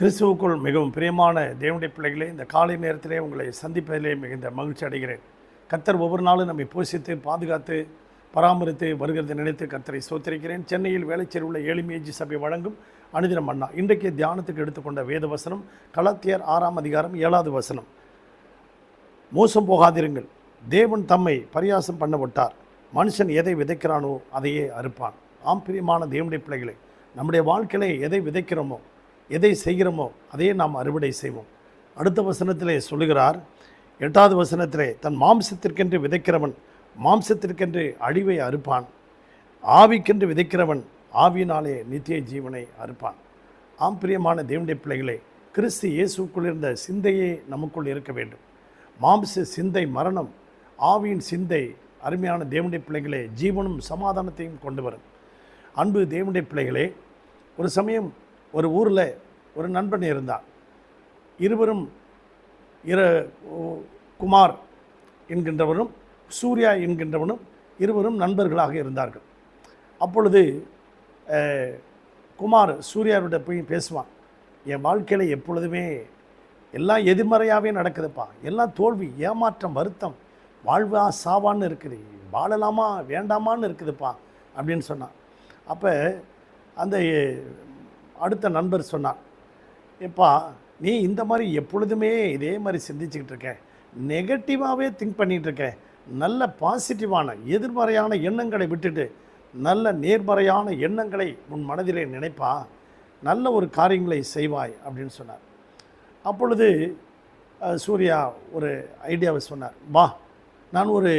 கிறிஸ்துவுக்குள் மிகவும் பிரியமான தேவனுடைய பிள்ளைகளே இந்த காலை நேரத்திலே உங்களை சந்திப்பதிலே மிகுந்த மகிழ்ச்சி அடைகிறேன். கர்த்தர் ஒவ்வொரு நாளும் நம்மை போஷித்து பாதுகாத்து பராமரித்து வருகிறதை நினைத்து கத்தரை சோத்திருக்கிறேன் சென்னையில் வேலைச்சேரி உள்ள ஏழிமேஜி சபை வழங்கும் அனுதினம் அண்ணா இன்றைக்கு தியானத்துக்கு எடுத்துக்கொண்ட வேத வசனம் கலத்தியர் ஆறாம் அதிகாரம் ஏழாவது வசனம். மோசம் போகாதிருங்கள். தேவன் தம்மை பரியாசம் பண்ண விட்டார். மனுஷன் எதை விதைக்கிறானோ அதையே அறுப்பான். ஆம் பிரியமான தேவனுடைய பிள்ளைகளை நம்முடைய வாழ்க்கையிலே எதை விதைக்கிறோமோ எதை செய்கிறோமோ அதையே நாம் அறுவடை செய்வோம். அடுத்த வசனத்திலே சொல்லுகிறார் எட்டாவது வசனத்திலே தன் மாம்சத்திற்கென்று விதைக்கிறவன் மாம்சத்திற்கென்று அழிவை அறுப்பான். ஆவிக்கென்று விதைக்கிறவன் ஆவியினாலே நித்திய ஜீவனை அறுப்பான். ஆம் பிரியமான தேவனுடைய பிள்ளைகளே கிறிஸ்து இயேசுக்குள் இருந்த சிந்தையே நமக்குள் இருக்க வேண்டும். மாம்ச சிந்தை மரணம் ஆவியின் சிந்தை அருமையான தேவனுடைய பிள்ளைகளே ஜீவனும் சமாதானத்தையும் கொண்டு வரும். அன்பு தேவனுடைய பிள்ளைகளே ஒரு சமயம் ஒரு ஊரில் ஒரு நண்பன் இருந்தான். இருவரும் இர குமார் என்கின்றவரும் சூர்யா என்கின்றவனும் இருவரும் நண்பர்களாக இருந்தார்கள். அப்பொழுது குமார் சூர்யாவிட்ட போய் பேசுவான். என் வாழ்க்கையில் எப்பொழுதுமே எல்லாம் எதிர்மறையாகவே நடக்குதுப்பா. எல்லாம் தோல்வி ஏமாற்றம் வருத்தம். வாழ்வா சாவான்னு இருக்குது. வாழலாமா வேண்டாமான்னு இருக்குதுப்பா. அப்படின்னு சொன்னான். அப்போ அந்த அடுத்த நண்பர் சொன்னான். எப்பா நீ இந்த மாதிரி எப்பொழுதுமே இதே மாதிரி சிந்திச்சுக்கிட்டு இருக்க. நெகட்டிவாகவே திங்க் பண்ணிகிட்டு இருக்க. நல்ல பாசிட்டிவான எதிர்மறையான எண்ணங்களை விட்டுட்டு நல்ல நேர்மறையான எண்ணங்களை உன் மனதிலே நினைப்பா. நல்ல ஒரு காரியங்களை செய்வாய் அப்படின்னு சொன்னார். அப்பொழுது சூர்யா ஒரு ஐடியாவை சொன்னார். வா நான் ஒரு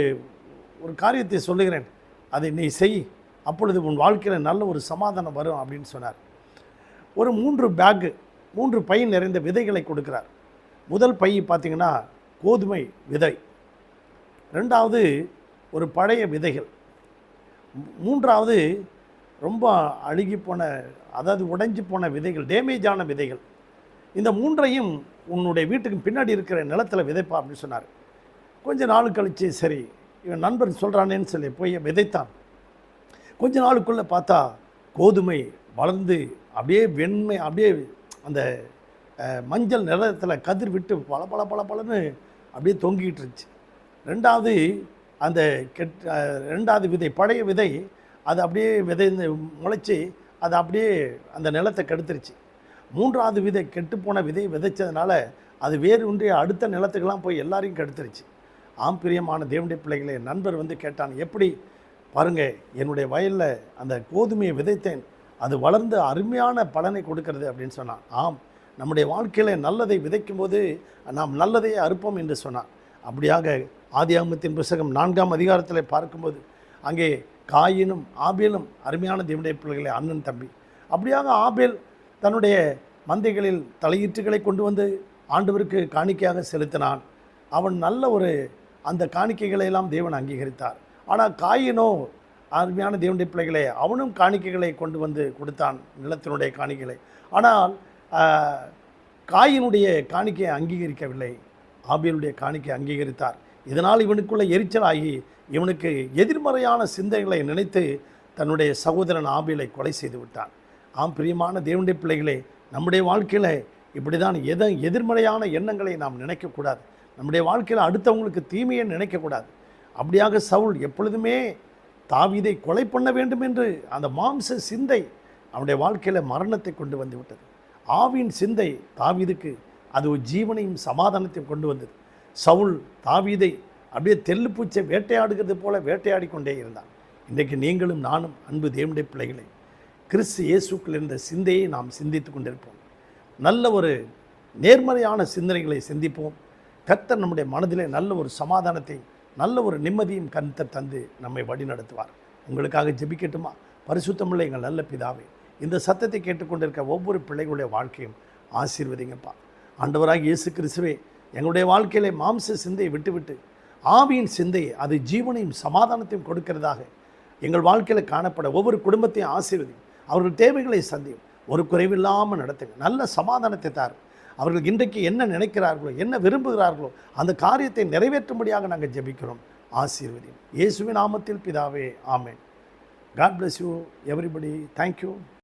ஒரு காரியத்தை சொல்லுகிறேன். அதை நீ செய். அப்பொழுது உன் வாழ்க்கையில் நல்ல ஒரு சமாதானம் வரும் அப்படின்னு சொன்னார். ஒரு மூன்று பேக்கு மூன்று பை நிறைந்த விதைகளை கொடுக்கிறார். முதல் பை பார்த்திங்கன்னா கோதுமை விதை. ரெண்டாவது ஒரு பழைய விதைகள். மூன்றாவது ரொம்ப அழுகி போன அதாவது உடைஞ்சு போன விதைகள் டேமேஜ் ஆன விதைகள். இந்த மூன்றையும் உன்னுடைய வீட்டுக்கு பின்னாடி இருக்கிற நிலத்தில் விதைப்பா அப்படின்னு சொன்னார். கொஞ்ச நாள் கழித்து சரி இவன் நண்பர் சொல்கிறானேன்னு சொல்லி போய் விதைத்தான். கொஞ்ச நாளுக்குள்ளே பார்த்தா கோதுமை வளர்ந்து அப்படியே வெண்மை அப்படியே அந்த மஞ்சள் நிறத்தில் கதிர் விட்டு பல பல பல பலன்னு அப்படியே தொங்கிட்டு இருந்துச்சு. ரெண்டாவது அந்த கெட் ரெண்டாவது விதை பழைய விதை அது அப்படியே விதை முளைச்சி அது அப்படியே அந்த நிலத்தை கெடுத்துருச்சு. மூன்றாவது விதை கெட்டுப்போன விதை விதைச்சதுனால அது வேறு ஒன்றிய அடுத்த நிலத்துக்கெல்லாம் போய் எல்லாரையும் கெடுத்துருச்சு. ஆம் பிரியமான தேவனுடைய பிள்ளைகளே நண்பர் வந்து கேட்டான் எப்படி? பாருங்கள் என்னுடைய வயலில் அந்த கோதுமையை விதைத்தேன். அது வளர்ந்து அருமையான பலனை கொடுக்கிறது அப்படின்னு சொன்னான். ஆம் நம்முடைய வாழ்க்கையில் நல்லதை விதைக்கும் போது நாம் நல்லதையே அறுப்போம் என்று சொன்னான். அப்படியாக ஆதியாகமத்தின் புஸ்தகம் நான்காம் அதிகாரத்தில் பார்க்கும்போது அங்கே காயினும் ஆபேலும் அருமையான தேவனுடைய பிள்ளைகளே அண்ணன் தம்பி. அப்படியாக ஆபேல் தன்னுடைய மந்தைகளில் தலையீற்றுகளை கொண்டு வந்து ஆண்டவருக்கு காணிக்கையாக செலுத்தினான். அவன் நல்ல ஒரு அந்த காணிக்கைகளை எல்லாம் தேவன் அங்கீகரித்தார். ஆனால் காயினோ அருமையான தேவனுடைய பிள்ளைகளே அவனும் காணிக்கைகளை கொண்டு வந்து கொடுத்தான் நிலத்தினுடைய காணிக்கைகளை. ஆனால் காயினுடைய காணிக்கையை அங்கீகரிக்கவில்லை. ஆபியனுடைய காணிக்கை அங்கீகரித்தார். இதனால் இவனுக்குள்ள எரிச்சலாகி இவனுக்கு எதிர்மறையான சிந்தைகளை நினைத்து தன்னுடைய சகோதரன் ஆபியலை கொலை செய்து விட்டான். ஆம் பிரியமான தேவனுடைய பிள்ளைகளே நம்முடைய வாழ்க்கையில் இப்படி தான் எதை எதிர்மறையான எண்ணங்களை நாம் நினைக்கக்கூடாது. நம்முடைய வாழ்க்கையில் அடுத்தவங்களுக்கு தீமையை நினைக்கக்கூடாது. அப்படியாக சவுல் எப்பொழுதுமே தாவீதை கொலை பண்ண வேண்டும் என்று அந்த மாம்ச சிந்தை அவனுடைய வாழ்க்கையில் மரணத்தை கொண்டு வந்து விட்டது. ஆவின் சிந்தை தாவீதுக்கு அது ஒரு ஜீவனையும் சமாதானத்தையும் கொண்டு வந்தது. சவுல் தாவீதை அப்படியே தெல்லுப்பூச்சை வேட்டையாடுகிறது போல வேட்டையாடி கொண்டே இருந்தான். இன்றைக்கு நீங்களும் நானும் அன்பு தேவனுடைய பிள்ளைகளை கிறிஸ்து இயேசுக்கள் இருந்த சிந்தையை நாம் சிந்தித்து கொண்டிருப்போம். நல்ல ஒரு நேர்மறையான சிந்தனைகளை சிந்திப்போம். கர்த்தர் நம்முடைய மனதிலே நல்ல ஒரு சமாதானத்தை நல்ல ஒரு நிம்மதியும் கர்த்தர் தந்து நம்மை வழிநடத்துவார். உங்களுக்காக ஜெபிக்கட்டுமா? பரிசுத்தமுள்ள எங்கள் நல்ல பிதாவே இந்த சத்தத்தை கேட்டுக்கொண்டிருக்க ஒவ்வொரு பிள்ளைகளுடைய வாழ்க்கையும் ஆசீர்வதிங்கப்பா. ஆண்டவராக இயேசு கிறிஸ்துவே எங்களுடைய வாழ்க்கையிலே மாம்ச சிந்தையை விட்டுவிட்டு ஆவியின் சிந்தை அது ஜீவனையும் சமாதானத்தையும் கொடுக்கிறதாக எங்கள் வாழ்க்கையில் காணப்பட ஒவ்வொரு குடும்பத்தையும் ஆசீர்வதியும் அவர்கள் தேவைகளை சந்தியும் ஒரு குறைவில்லாமல் நடத்துங்க. நல்ல சமாதானத்தை தாரும். அவர்கள் இன்றைக்கு என்ன நினைக்கிறார்களோ என்ன விரும்புகிறார்களோ அந்த காரியத்தை நிறைவேற்றும்படியாக நாங்கள் ஜெபிக்கிறோம். ஆசீர்வதியும். இயேசுவின் நாமத்தில் பிதாவே ஆமேன். God bless you everybody thank you